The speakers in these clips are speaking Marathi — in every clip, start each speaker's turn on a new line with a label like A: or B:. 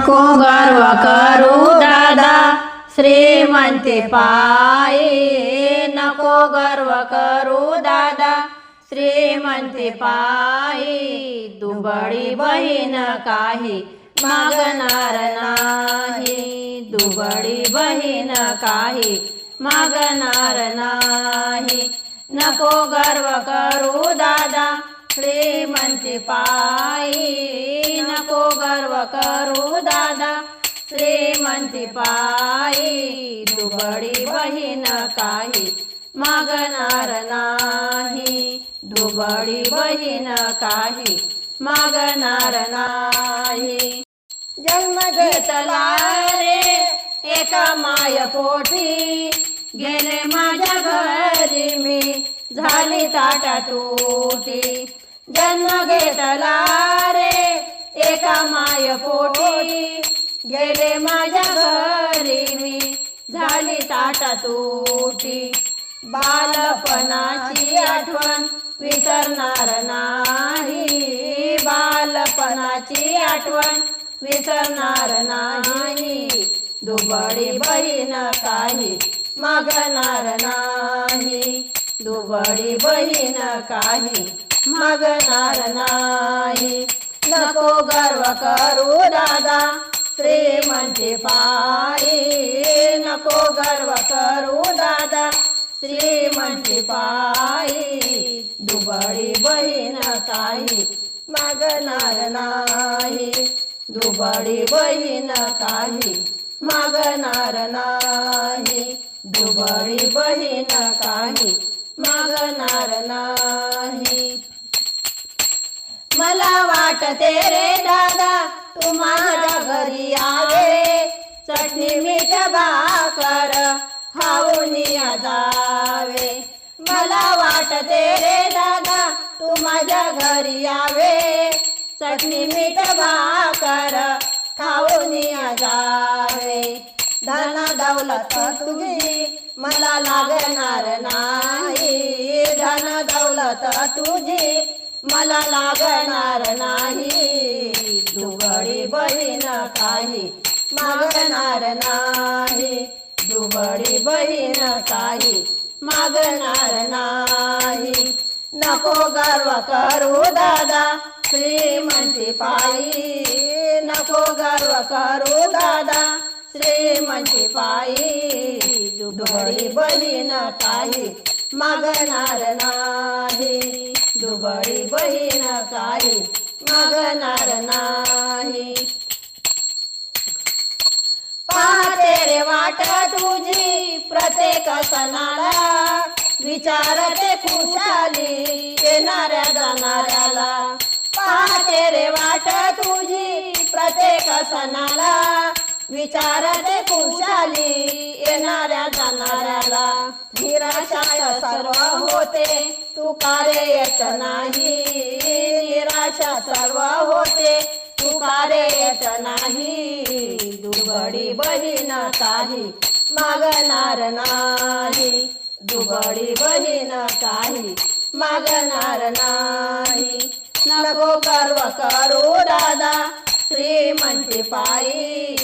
A: नको गर्व करू दादा। श्रीमंती पायी। नको गर्व करू दादा। श्रीमंती पायी। दुबळी बहीण काही मागणार नाही। दुबळी बहीण काही मागणार नाही। नको गर्व करू दादा। श्रीमंती पायी नको गर्व करू दादा. श्रीमंती पायी दुबळी बहीण काही मागणार नाही. दुबळी बहीण काही मागणार नाही. जन्म घेतला रे एका माय पोटी गेले माझ्या घरी मी झाली ताटा तुटी जन्म घेतला रे. एका माय पोटी गेले माझ्या घरी मी. झाली ताटा तुटी. बालपणाची आठवण विसरणार नाही. बालपणाची आठवण विसरणार नाही. दुबळी बहीण काही मागणार नाही. दुबळी बहीण काही मागणार नाही नको गर्व करू दादा श्रीमंती पायी नको गर्व करू दादा श्रीमंती पायी दुबळी बहीण काही मागणार नाही दुबळी बहीण काही मागणार नाही दुबळी बहीण काही मागणार नाही मला वाटते रे दादा तू माझ्या घरी यावे चटणी मीठ भाकर खाऊन या जावे. मला वाटते रे दादा तू माझ्या घरी यावे चटणी मीठ भाकर खाऊन या जावे. धन दौलत तुझी मला लागणार नाही. धन दौलत तुझी मला लागणार नाही. दुबळी बहीण काही मागणार नाही. दुबळी बहीण काही मागणार नाही. नको गर्व करू दादा श्रीमंती पायी. नको गर्व करू दादा श्रीमंती पायी. दुबळी बहीण काही मागणार नाही. दुबळी बहीण काही मागणार नाही. पाहते रे वाट तुझी प्रत्येक सणाला. विचारते खुशाली येणाऱ्या जाणाऱ्याला. पाहते रे वाट तुझी प्रत्येक सणाला. विचारते कुशाली येणाऱ्या जाणाऱ्याला निराशा सर्व होते. तू येत नाही निराशा सर्व होते. तू येत नाही दुबडी बहीण काही मागणार नाही. दुबडी बहीण काही मागणार नाही. नको गर्व करू दादा श्रीमंती पायी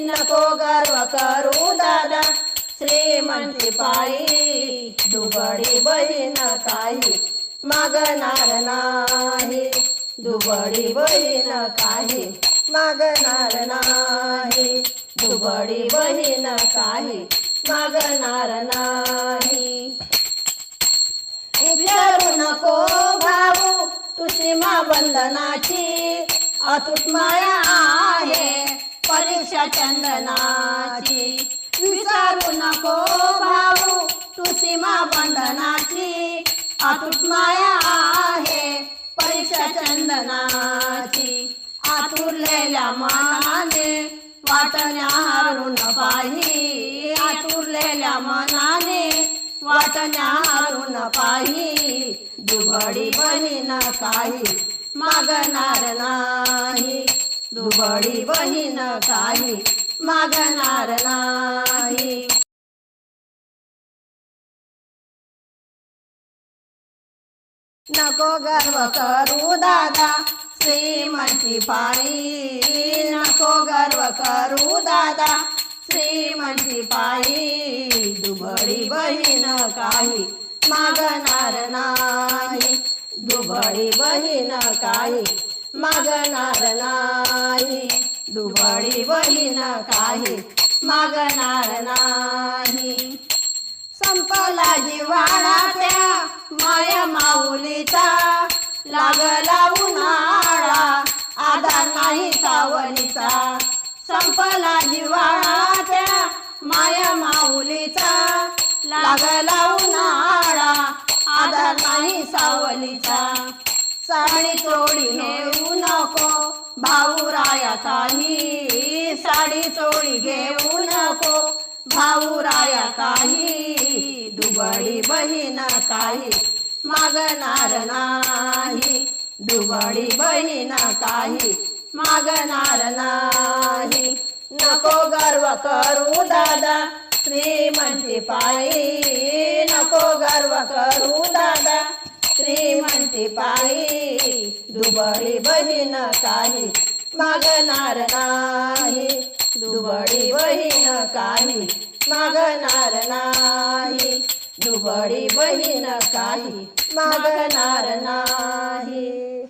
A: नको गर्व करू दादा. श्रीमंती पायी दुबडी बहीण काही मागणार नाही. दुबळी बहीण काही मागणार नाही. दुबळी बहीण काही मागणार नाही. विचारू नको भाऊ तू सीमा बंधनाची अतुट माया आहे परीक्षा चंदनाची. विचारू नको भाऊ तू सीमा बंधनाची. अतुट माया आहे परीक्षा चंदनाची. आतुरलेल्या मनाने वाटण्या हरून पाही. आतुरलेल्या मनाने वाटण्या हरून पाही. दुबडी बहीण काही मागणार नाही. दुबळी बहीण काही मागणार नाही. नको गर्व करू दादा श्रीमंती पायी नको गर्व करू दादा श्रीमंती पायी दुबळी बहीण काही मागणार नाही. दुबळी बहीण काही मागणार नाही. दुबळी बहीण काही मागणार नाही. संपला जिवाळा त्या माया माऊलीचा. लागला उन्हाळा आधार नाही सावलीचा. संपला जिवाळा त्या माया माऊलीचा. लागला उन्हाळा आधार नाही सावलीचा. साडी चोळी घेऊ नको. भाऊराया काही साडी चोळी घेऊ नको. भाऊराया काही दुबळी बहीण काही मागणार नाही. दुबळी बहीण काही मागणार नाही. नको गर्व करू दादा. श्रीमंती पायी नको गर्व करू दादा. श्रीमंती पायी दुबळी बहीण काही मागणार नाही. दुबळी बहीण काही मागणार नाही. दुबळी बहीण काही मागणार नाही.